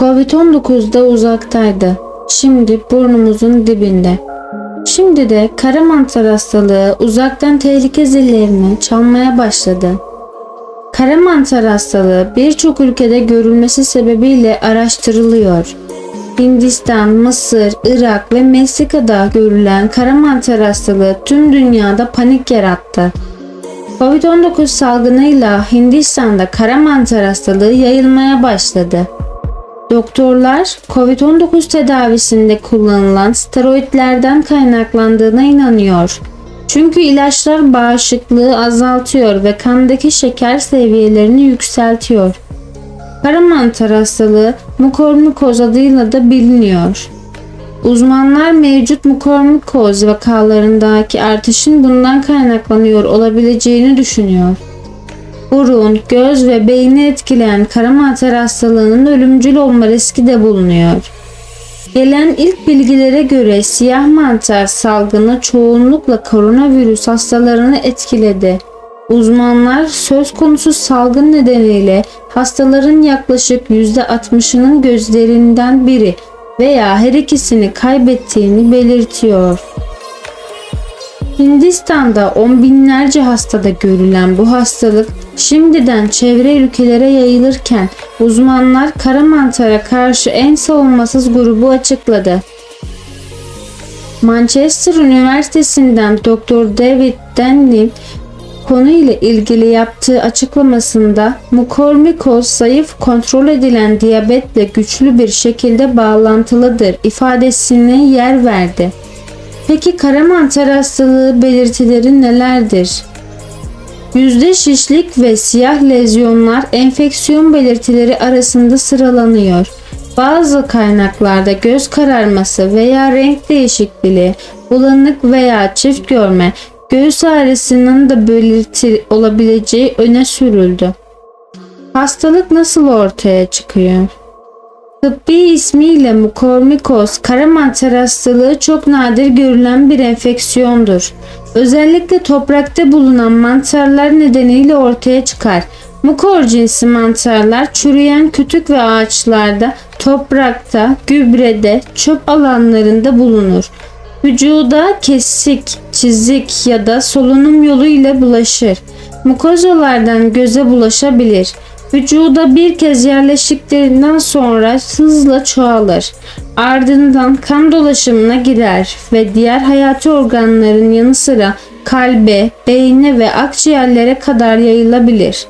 Covid-19'da uzaktaydı. Şimdi burnumuzun dibinde. Şimdi de kara mantar hastalığı uzaktan tehlike zillerini çalmaya başladı. Kara mantar hastalığı birçok ülkede görülmesi sebebiyle araştırılıyor. Hindistan, Mısır, Irak ve Meksika'da görülen kara mantar hastalığı tüm dünyada panik yarattı. Covid-19 salgınıyla Hindistan'da kara mantar hastalığı yayılmaya başladı. Doktorlar COVID-19 tedavisinde kullanılan steroidlerden kaynaklandığına inanıyor. Çünkü ilaçlar bağışıklığı azaltıyor ve kandaki şeker seviyelerini yükseltiyor. Kara mantar hastalığı mukormikoz adıyla da biliniyor. Uzmanlar mevcut mukormikoz vakalarındaki artışın bundan kaynaklanıyor olabileceğini düşünüyor. Burun, göz ve beyni etkileyen kara mantar hastalığının ölümcül olma riski de bulunuyor. Gelen ilk bilgilere göre siyah mantar salgını çoğunlukla koronavirüs hastalarını etkiledi. Uzmanlar söz konusu salgın nedeniyle hastaların yaklaşık %60'ının gözlerinden biri veya her ikisini kaybettiğini belirtiyor. Hindistan'da on binlerce hastada görülen bu hastalık şimdiden çevre ülkelere yayılırken uzmanlar kara mantara karşı en savunmasız grubu açıkladı. Manchester Üniversitesi'nden Dr. David Denley konuyla ilgili yaptığı açıklamasında mukormikoz zayıf kontrol edilen diyabetle güçlü bir şekilde bağlantılıdır ifadesine yer verdi. Peki kara mantar hastalığı belirtileri nelerdir? Yüzde şişlik ve siyah lezyonlar enfeksiyon belirtileri arasında sıralanıyor. Bazı kaynaklarda göz kararması veya renk değişikliği, bulanık veya çift görme, göğüs ağrısının da belirti olabileceği öne sürüldü. Hastalık nasıl ortaya çıkıyor? Tıbbi ismiyle mukormikoz, kara mantar hastalığı çok nadir görülen bir enfeksiyondur. Özellikle toprakta bulunan mantarlar nedeniyle ortaya çıkar. Mukor cinsi mantarlar çürüyen kütük ve ağaçlarda, toprakta, gübrede, çöp alanlarında bulunur. Vücuda kesik, çizik ya da solunum yoluyla bulaşır. Mukozalardan göze bulaşabilir. Vücuda bir kez yerleştiklerinden sonra hızla çoğalır. Ardından kan dolaşımına girer ve diğer hayati organların yanı sıra kalbe, beyne ve akciğerlere kadar yayılabilir.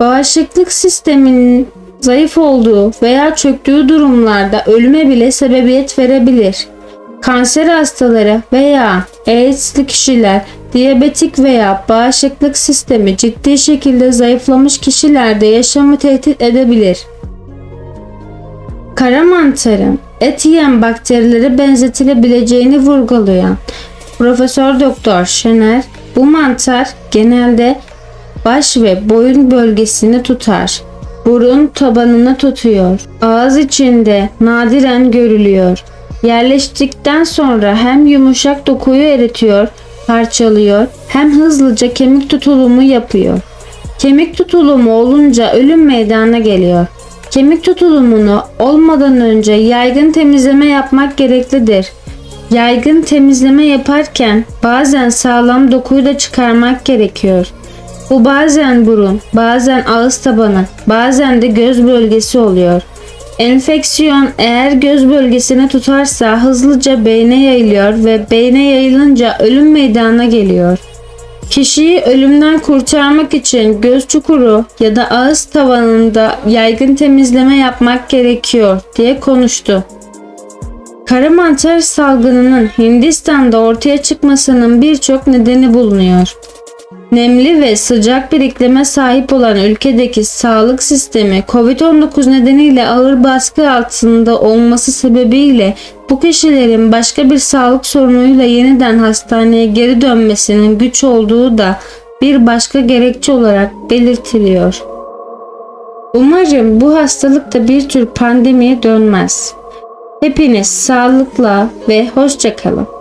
Bağışıklık sisteminin zayıf olduğu veya çöktüğü durumlarda ölüme bile sebebiyet verebilir. Kanser hastaları veya AIDS'li kişiler, diyabetik veya bağışıklık sistemi ciddi şekilde zayıflamış kişilerde yaşamı tehdit edebilir. Kara mantarın et yiyen bakterilere benzetilebileceğini vurgulayan Profesör Doktor Şener, bu mantar genelde baş ve boyun bölgesini tutar. Burun tabanını tutuyor. Ağız içinde nadiren görülüyor. Yerleştikten sonra hem yumuşak dokuyu eritiyor, parçalıyor, hem hızlıca kemik tutulumu yapıyor. Kemik tutulumu olunca ölüm meydana geliyor. Kemik tutulumunu olmadan önce yaygın temizleme yapmak gereklidir. Yaygın temizleme yaparken bazen sağlam dokuyu da çıkarmak gerekiyor. Bu bazen burun, bazen ağız tabanı, bazen de göz bölgesi oluyor. Enfeksiyon eğer göz bölgesini tutarsa hızlıca beyne yayılıyor ve beyne yayılınca ölüm meydana geliyor. Kişiyi ölümden kurtarmak için göz çukuru ya da ağız tavanında yaygın temizleme yapmak gerekiyor diye konuştu. Kara mantar salgınının Hindistan'da ortaya çıkmasının birçok nedeni bulunuyor. Nemli ve sıcak bir iklime sahip olan ülkedeki sağlık sistemi COVID-19 nedeniyle ağır baskı altında olması sebebiyle bu kişilerin başka bir sağlık sorunuyla yeniden hastaneye geri dönmesinin güç olduğu da bir başka gerekçe olarak belirtiliyor. Umarım bu hastalık da bir tür pandemiye dönmez. Hepiniz sağlıkla ve hoşça kalın.